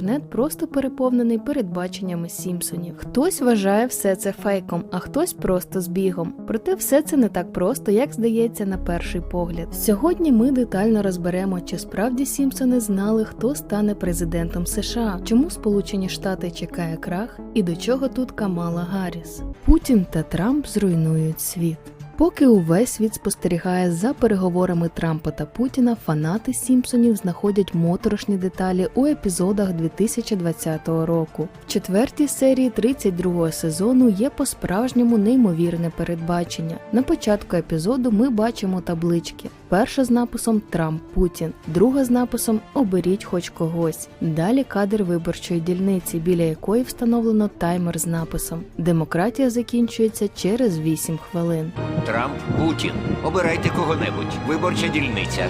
інтернет просто переповнений передбаченнями Сімпсонів. Хтось вважає все це фейком, а хтось просто збігом. Проте все це не так просто, як здається на перший погляд. Сьогодні ми детально розберемо, чи справді Сімпсони знали, хто стане президентом США, чому Сполучені Штати чекає крах і до чого тут Камала Гарріс. Путін та Трамп зруйнують світ. Поки увесь світ спостерігає за переговорами Трампа та Путіна, фанати Сімпсонів знаходять моторошні деталі у епізодах 2020 року. В четвертій серії 32-го сезону є по-справжньому неймовірне передбачення. На початку епізоду ми бачимо таблички: перша з написом Трамп Путін, друга з написом Оберіть хоч когось. Далі кадр виборчої дільниці, біля якої встановлено таймер з написом Демократія закінчується через 8 хвилин. Трамп, Путін. Обирайте кого-небудь. Виборча дільниця.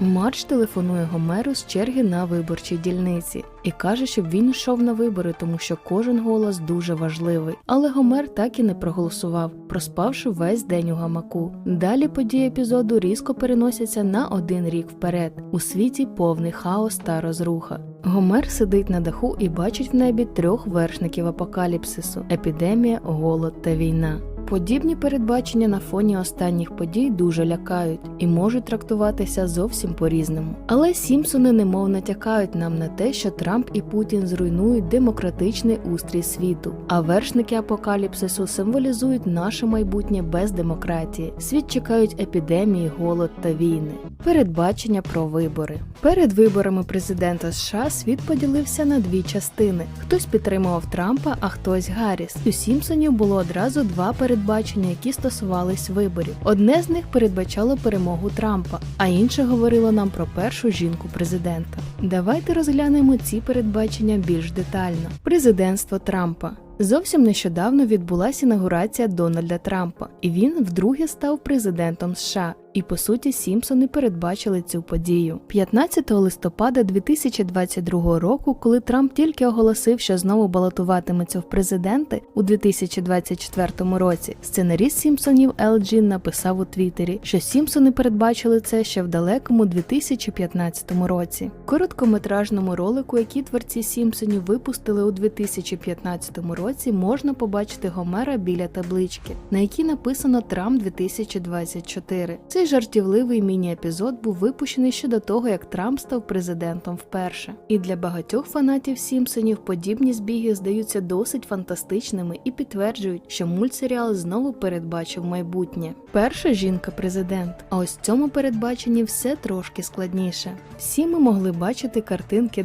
Марч телефонує Гомеру з черги на виборчій дільниці і каже, щоб він йшов на вибори, тому що кожен голос дуже важливий. Але Гомер так і не проголосував, проспавши весь день у гамаку. Далі події епізоду різко переносяться на один рік вперед. У світі повний хаос та розруха. Гомер сидить на даху і бачить в небі трьох вершників апокаліпсису: епідемія, голод та війна. Подібні передбачення на фоні останніх подій дуже лякають і можуть трактуватися зовсім по-різному. Але Сімпсони немов натякають нам на те, що Трамп і Путін зруйнують демократичний устрій світу, а вершники апокаліпсису символізують наше майбутнє без демократії. Світ чекають епідемії, голод та війни. Передбачення про вибори перед виборами президента США світ поділився на дві частини: хтось підтримував Трампа, а хтось Гарріс. У Сімпсонів було одразу два передбачення, які стосувались виборів. Одне з них передбачало перемогу Трампа, а інше говорило нам про першу жінку президента. Давайте розглянемо ці передбачення більш детально. Президентство Трампа. Зовсім нещодавно відбулася інаугурація Дональда Трампа, і він вдруге став президентом США. І по суті, Сімпсони передбачили цю подію. 15 листопада 2022 року, коли Трамп тільки оголосив, що знову балотуватиметься в президенти у 2024 році, сценаріст Сімпсонів Ел Джін написав у Твіттері, що Сімпсони передбачили це ще в далекому 2015 році. Короткометражному ролику, який творці Сімпсонів випустили у 2015 році, можна побачити Гомера біля таблички, на якій написано Трамп 2024. Цей жартівливий міні-епізод був випущений ще до того, як Трамп став президентом вперше. І для багатьох фанатів Сімпсонів подібні збіги здаються досить фантастичними і підтверджують, що мультсеріал знову передбачив майбутнє. Перша жінка-президент. А ось в цьому передбаченні все трошки складніше. Всі ми могли бачити картинки